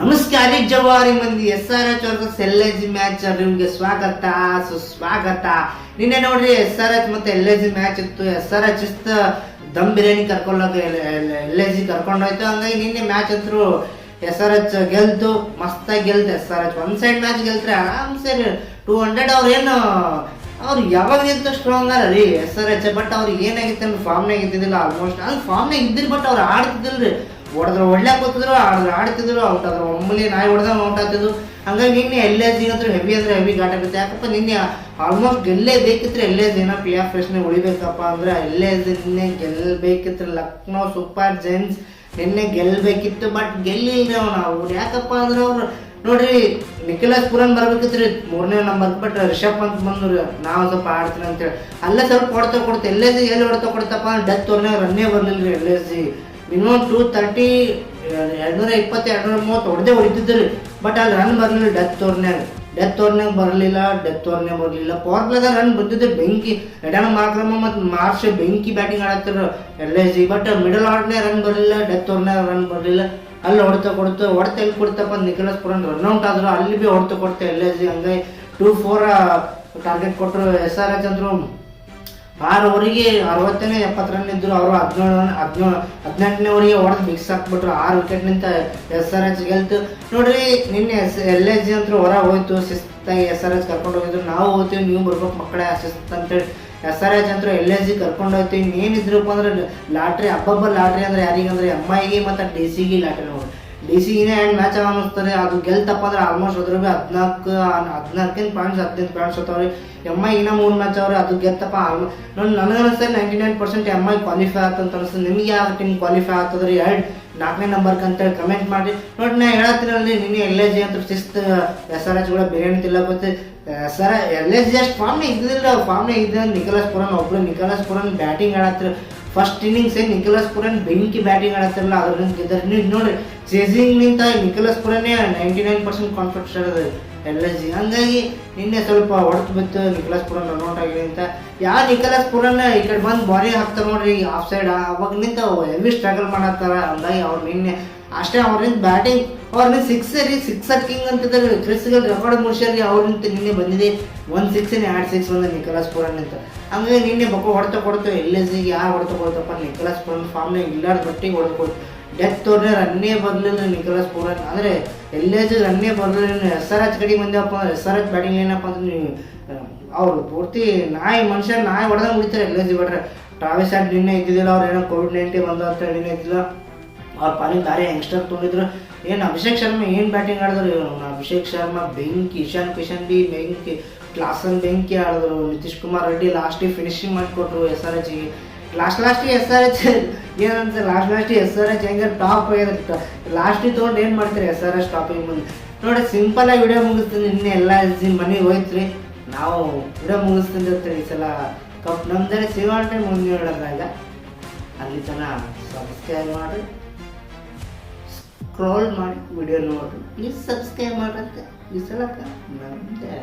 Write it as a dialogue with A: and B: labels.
A: ನಮಸ್ಕಾರ ಜವಾರಿ ಮಂದಿ, ಎಸ್ ಆರ್ ಎಚ್ ಅವ್ರ ಎಲ್ ಜಿ ಮ್ಯಾಚ್ ನಿಮ್ಗೆ ಸ್ವಾಗತ, ಸುಸ್ವಾಗತ. ನಿನ್ನೆ ನೋಡ್ರಿ ಎಸ್ ಆರ್ ಎಚ್ ಮತ್ತೆ ಎಲ್ ಜಿ ಮ್ಯಾಚ್ ಇತ್ತು. ಎಸ್ ಆರ್ ಎಚ್ ಇಷ್ಟ ದಮ್ ಬಿರಿಯಾನಿ ಕರ್ಕೊಳ್ಳೋಕೆ ಎಲ್ ಎಸ್ ಜಿ ಕರ್ಕೊಂಡೋಯ್ತು. ಹಂಗಾಗಿ ನಿನ್ನೆ ಮ್ಯಾಚ್ ಅಂತೂ ಎಸ್ ಆರ್ ಎಚ್ ಗೆಲ್ತು, ಮಸ್ತಾಗಿ ಗೆಲ್ತು ಎಸ್ ಆರ್ ಎಚ್. ಒಂದ್ ಸೈಡ್ ಮ್ಯಾಚ್ ಗೆಲ್ತ್ರೆ ಆರಾಮ್ಸೆ ಟೂ ಹಂಡ್ರೆಡ್ ಅವ್ರು ಏನು, ಅವ್ರು ಯಾವಾಗಿಂತ ಸ್ಟ್ರಾಂಗ್ ಅಲ್ಲ ರೀ ಎಸ್ ಆರ್ ಎಚ್. ಬಟ್ ಅವ್ರಿಗೆ ಏನಾಗಿತ್ತು ಅಂದ್ರೆ ಫಾರ್ಮ್ನಾಗ ಇದ್ದಿದ್ದಿಲ್ಲ ಆಲ್ಮೋಸ್ಟ್ ಅಲ್ಲಿ ಫಾರ್ಮ್ನಾಗ ಇದ್ದಿರ್ ಬಟ್ ಅವ್ರು ಆಡ್ತಿದ್ದಿಲ್ರಿ. ಹೊಡೆದ್ರೆ, ಒಳ್ಳೆ ಕೂತಿದ್ರು ಆಡಿದ್ರು, ಆಡ್ತಿದ್ರು ಔಟ್ ಆದ್ರು. ಒಮ್ಮಲಿ ನಾಯಿ ಹೊಡೆದಾಗ ಔಟ್ ಆಗ್ತಿದ್ರು ಹಂಗಾಗಿ ನಿನ್ನೆ ಎಲ್ಲೇ ದಿನದ್ರು ಹೆವಿ ಅಂದ್ರೆ ಹೆವಿ ಘಾಟ ಆಗುತ್ತೆ ಯಾಕಪ್ಪ, ನಿನ್ನೆ ಆಲ್ಮೋಸ್ಟ್ ಗೆಲ್ಲೇ ಬೇಕಿತ್ತು ಎಲ್ಲೇ ದಿನ ಪಿ ಆಫ್ ಎಸ್ನೇ ಉಳಿಬೇಕಪ್ಪ ಅಂದ್ರೆ ಎಲ್ಲೇ ನಿನ್ನೆ ಗೆಲ್ಲಬೇಕಿತ್ತು ಲಕ್ನೋ ಸೂಪರ್ ಜೈನ್ಸ್ ನಿನ್ನೆ ಗೆಲ್ಲಬೇಕಿತ್ತು ಬಟ್ ಗೆಲ್ಲಿಲ್ಲ ಅವ್ರು ಯಾಕಪ್ಪ ಅಂದ್ರೆ ಅವ್ರು ನೋಡ್ರಿ, ನಿಖಿಲಾಸ್ ಪುರನ್ ಬರ್ಬೇಕಿತ್ರಿ ಮೂರನೇ ನಂಬರ್ ಬಟ್ ರಿಷಬ್ ಪಂತ್ ಬಂದು ನಾವು ಸ್ವಲ್ಪ ಆಡ್ತೀನಿ ಅಂತೇಳಿ. ಅಲ್ಲೇ ಸ್ವಲ್ಪ ಹೊಡ್ತಾ ಕೊಡ್ತಾ, ಎಲ್ಲೇ ಎಲ್ಲಿ ಹೊಡ್ತಾ ಕೊಡ್ತಪ್ಪ ಅಂದ್ರೆ ಡೆತ್ ಅವ್ರನ್ನ ರನ್ನೇ ಬರ್ಲಿಲ್ಲ ಎಲ್ಲೇ ಮಿನಿಮಮ್ ಟೂ ತರ್ಟಿ ಎರಡ್ನೂರ ಇಪ್ಪತ್ತು, ಎರಡ್ನೂರ ಮೂವತ್ತು ಹೊಡೆದೇ ಹೊಡಿತಿದ್ರು ಬಟ್ ಅಲ್ಲಿ ರನ್ ಬರಲಿಲ್ಲ ಡೆತ್ ಓರ್ನ್ಯಾಗ ಡೆತ್ ಓರ್ನ್ಯಾಗ ಬರಲಿಲ್ಲ ಡೆತ್ ಓರ್ನ್ಯಾಗ ಬರಲಿಲ್ಲ. ಪವರ್ ಪ್ಲೇದಾಗ ರನ್ ಬಂದಿದ್ದು ಬೆಂಕಿ ಎಡನ ಮಾರ್ಕ್ರಮ ಮತ್ತು ಮಾರ್ಷ್ ಬೆಂಕಿ batting ಆಡತ್ತಿರು L S G but middle ಆರ್ಡ್ನೇ run ಬರಲಿಲ್ಲ ಡೆತ್ ಓರ್ನ್ಯಾಗ ರನ್ ಬರಲಿಲ್ಲ. ಅಲ್ಲಿ ಹೊಡೆತ ಕೊಡ್ತು, ಹೊಡೆತ ಎಲ್ಲಿ ಕೊಡ್ತಪ್ಪ ನಿಖಿಲಸ್ ಪುರನ್ ರನ್ಔಟ್ ಆದರು ಆದ್ರು. ಅಲ್ಲಿ ಬಿ ಹೊಡೆತ ಕೊಡ್ತೆ ಎಲ್ ಎಸ್ ಜಿ ಹಂಗಾಗಿ ಟೂ ಫೋರ್ ಟಾರ್ಗೆಟ್ ಕೊಟ್ಟರು ಎಸ್ ಆರ್ ಎಚ್ ಅಂದ್ರು ಆರು ಓವರಿಗೆ ಅರವತ್ತನೇ ಎಪ್ಪತ್ತು ರನ್ ಇದ್ರು ಅವರು ಹದಿನೇಳು ಹದಿನೇಳು ಹದಿನೆಂಟನೇ ಓವರಿಗೆ ಹೊಡೆದು ಮಿಕ್ಸ್ ಹಾಕ್ಬಿಟ್ರು. ಆರು ವಿಕೆಟ್ ನಿಂತ ಎಸ್ ಆರ್ ಎಚ್ ಗೆಲ್ತು. ನೋಡ್ರಿ, ನಿನ್ನೆ ಎಸ್ ಎಲ್ ಎಚ್ ಜಿ ಅಂತೂ ಹೊರ ಹೋಯ್ತು. ಶಿಸ್ತಾಗಿ ಎಸ್ ಆರ್ ಎಚ್ ಕರ್ಕೊಂಡು ಹೋಗಿದ್ರು. ನಾವು ಹೋಗ್ತೀವಿ, ನೀವು ಬರ್ಬೇಕು ಮಕ್ಕಳೇ ಶಿಸ್ತು ಅಂತೇಳಿ. ಎಸ್ ಆರ್ ಎಚ್ ಅಂತೂ ಎಲ್ ಎಸ್ ಜಿ ಕರ್ಕೊಂಡು ಹೋಗ್ತೀವಿ ಇನ್ನೇನಿದ್ರಪ್ಪ ಅಂದ್ರೆ ಲಾಟ್ರಿ ಹಬ್ಬಬ್ಬ ಲಾಟ್ರಿ ಅಂದ್ರೆ ಯಾರಿಗಂದ್ರೆ ಎಂ ಐಗೆ ಮತ್ತು ಡಿ ಸಿಗೆ ಲಾಟ್ರಿ ಡಿ ಸಿಗಿನೇ ಆ್ಯಂಡ್ ಮ್ಯಾಚ್ ಅನ್ನಿಸ್ತಾರೆ ಅದು ಗೆಲ್ತಪ್ಪ ಅಂದ್ರೆ ಆಲ್ಮೋಸ್ಟ್ ಅದ್ರ ಬಿ ಹದಿನಾಲ್ಕು, ಹದಿನಾಲ್ಕಿನ ಪಾಯಿಂಟ್ಸ್ ಹದಿನೈದು ಪಾಯಿಂಟ್ಸ್ ಹೋಗ್ತಾವ್ರಿ ಎಂ ಐ ಇನ್ನೂ ಮೂರು ಮ್ಯಾಚ್ ಅವ್ರೆ, ಅದು ಗೆಲ್ತಪ್ಪ ಆಲ್ಮೋ ನನ್ನ ನನಗೆ ಅನಿಸ್ತದೆ ninety nine percent M I qualify ಆತಂತ ಅನಿಸ್ತದೆ ನಿಮಗೆ ಯಾವ ಟೀಮ್ ಕ್ವಾಲಿಫೈ ಆಗ್ತದ್ರಿ ಎರಡು, ನಾಲ್ಕನೇ ನಂಬರ್ಗೆ ಅಂತೇಳಿ ಕಮೆಂಟ್ ಮಾಡಿ ನೋಡಿ, ನಾ ಹೇಳತ್ತೀನಲ್ಲಿ ನಿನ್ನೆ ಎಲ್ ಎಸ್ ಜಿ ಅಂತ ಶಿಸ್ತು ಎಸ್ ಆರ್ ಎಚ್ ಕೂಡ ಬಿರಿಯಾನಿ ತಿಲ್ಲಕ್ಕೆ ಸರ್ ಎಲ್ ಎಸ್ ಜಿ ಅಷ್ಟು ಫಾರ್ಮ್ನೇ ಇದ್ದಿಲ್ಲ ಫಾರ್ಮ್ನೇ ಇದ್ದ ನಿಖಲಾಸ್ ಪುರನ್ ಒಬ್ರು ನಿಖಲಾಸ್ ಪುರನ್ ಬ್ಯಾಟಿಂಗ್ ಆಡತ್ತಿರ. ಫಸ್ಟ್ ಇನ್ನಿಂಗ್ಸ್ ಏನ್ ನಿಖಲಸ್ ಪುರನ್ ಬೆಂಕಿ ಬ್ಯಾಟಿಂಗ್ ಆಡತ್ತಿರಲ್ಲ ಅದ್ರಿಂದ ಗೆದ್ದಾರೆ ನೀವು ನೋಡ್ರಿ ಚೇಸಿಂಗ್ ನಿಂತ ನಿಖಲಸ್ ಪುರನೇ ನೈಂಟಿ ನೈನ್ ಪರ್ಸೆಂಟ್ ಕಾನ್ಫಿಡೆನ್ಸ್ ಇರೋದು ಎಲ್ಲ ಜಿ, ಹಂಗಾಗಿ ನಿನ್ನೆ ಸ್ವಲ್ಪ ಹೊಡೆದು ಬಿತ್ತು ನಿಖಲಸ್ ಪುರನ್ ರನ್ ಔಟ್ ಆಗಿದೆ ಅಂತ. ಯಾವ ನಿಖಲಸ್ ಪುರನ್ ಈ ಕಡೆ ಬಂದು ಬಾರಿ ಹಾಕ್ತಾರೆ ನೋಡ್ರಿ ಆಫ್ ಸೈಡ್ ಅವಾಗ ನಿಂತ ಹೆವಿ ಸ್ಟ್ರಗಲ್ ಮಾಡತ್ತಾರ, ಹಂಗಾಗಿ ಅವ್ರು ನಿನ್ನೆ ಅಷ್ಟೇ ಅವ್ರಿಂದ ಬ್ಯಾಟಿಂಗ್. ಅವ್ರನ್ನ ಸಿಕ್ಸರ್ ಸಿಕ್ಸರ್ ಕಿಂಗ್ ಅಂತಿದ್ದಾರೆ ಕ್ರಿಸ್ಗಲ್ ರೆಕಾರ್ಡ್ ಮುಗಿಸ್ಯಾರಿ ಅವ್ರಿಂದ ನಿನ್ನೆ ಬಂದಿದೆ. ಒಂದು ಸಿಕ್ಸ್ ಎರಡು ಸಿಕ್ಸ್ ಬಂದ ನಿಖಲಾಸ್ ಪುರನ್ ಅಂತ. ಹಂಗಾಗಿ ನಿನ್ನೆ ಬಕ್ಕ ಹೊಡೆತ ಕೊಡ್ತು. ಎಲ್ ಎಸ್ ಜಿಗೆ ಯಾರು ಹೊಡೆತ ಕೊಡ್ತಪ್ಪ? ನಿಖಲಾಸ್ ಪುರನ್ ಫಾರ್ಮ್ನ ಇಲ್ಲಾರ ಬಟ್ಟಿಗೆ ಹೊಡೆದು ಡೆತ್ ಅವ್ರನ್ನೇ ರನ್ನೇ ಬರಲಿಲ್ಲ ನಿಖಲಾಸ್ ಪುರನ್ ಅಂದರೆ ಎಲ್ ಎಸ್ ರನ್ನೇ ಬರಲಿಲ್ಲ. ಎಸ್ ಆರ್ ಎಚ್ ಕಡೆ ಬಂದಪ್ಪ ಎಸ್ ಆರ್ ಎಚ್ ಬ್ಯಾಟಿಂಗ್ ಏನಪ್ಪ ಅಂದ್ರೆ ನೀವು ಅವ್ರು ಪೂರ್ತಿ ನಾಯಿ, ಮನುಷ್ಯ ನಾಯಿ ಹೊಡೆದಂಗೆ ಬಿಡ್ತಾರೆ ಎಲ್ ಎಸ್ ಜಿ ಬಿಟ್ರೆ ಟ್ರಾವೆಲ್ಸ್ ಆ್ಯಡ್ ನಿನ್ನೆ ಇದ್ದಿದ್ದಿಲ್ಲ. ಅವ್ರು ಏನೋ ಕೋವಿಡ್ ನೈನ್ಟೀನ್ ಬಂದ ಅಂತ ನಿನ್ನೆ ಇದ್ದಿಲ್ಲ ಅವ್ರ ಪಾಲಿನ ದಾರಿ ಯಂಗ್ಸ್ಟರ್ ತೊಗೊಂಡಿದ್ರು ಏನು ಅಭಿಷೇಕ್ ಶರ್ಮಾ ಏನು ಬ್ಯಾಟಿಂಗ್ ಆಡಿದ್ರು? ಇವನು ಅಭಿಷೇಕ್ ಶರ್ಮಾ, ಬೆಂಕಿ ಇಶಾನ್ ಕಿಶನ್ ಬಿ, ಬೆಂಕಿ, ಕ್ಲಾಸನ್ ಬೆಂಕಿ ಆಡಿದ್ರು. ನಿತೀಶ್ ಕುಮಾರ್ ರೆಡ್ಡಿ ಲಾಸ್ಟಿಗೆ ಫಿನಿಶಿಂಗ್ ಮಾಡಿಕೊಟ್ರು ಎಸ್ ಆರ್ ಎಚ್ಗೆ ಲಾಸ್ಟ್ ಲಾಸ್ಟಿಗೆ ಎಸ್ ಆರ್ ಎಚ್ ಏನಂತ ಲಾಸ್ಟ್ ಲಾಸ್ಟಿಗೆ ಎಸ್ ಆರ್ ಎಚ್ ಹೆಂಗೆ ಟಾಪ್ ಆಗಿರುತ್ತೆ ಲಾಸ್ಟಿಗೆ ತೊಗೊಂಡು ಏನು ಮಾಡ್ತೀರಿ ಎಸ್ ಆರ್ ಎಚ್ ಟಾಪಿಗೆ ಮುಂದೆ? ನೋಡಿ ಸಿಂಪಲಾಗಿ ವಿಡಿಯೋ ಮುಗಿಸ್ತೀನಿ. ನಿನ್ನೆ ಎಲ್ಲ ಮನೆಗೆ ಹೋಯ್ತು ನಾವು ವಿಡಿಯೋ ಮುಗಿಸ್ತೀನಿ ಅಂತ ಈ ಸಲ. ಕಪ್ ನಮ್ದರೆ ಸಿಗೋಣ ಮುಂದೆ ಹೇಳೋದಾಗ ಅಲ್ಲಿ ತನಕ ಸಬ್ಸ್ಕ್ರೈಬ್ ಮಾಡಿ ಸ್ಕ್ರೋಲ್ ಮಾಡಿ ವಿಡಿಯೋ ನೋಡಿ. ಪ್ಲೀಸ್ ಸಬ್ಸ್ಕ್ರೈಬ್ ಮಾಡಂತೆ ಈ ಸಲ ನಮ್ದೆ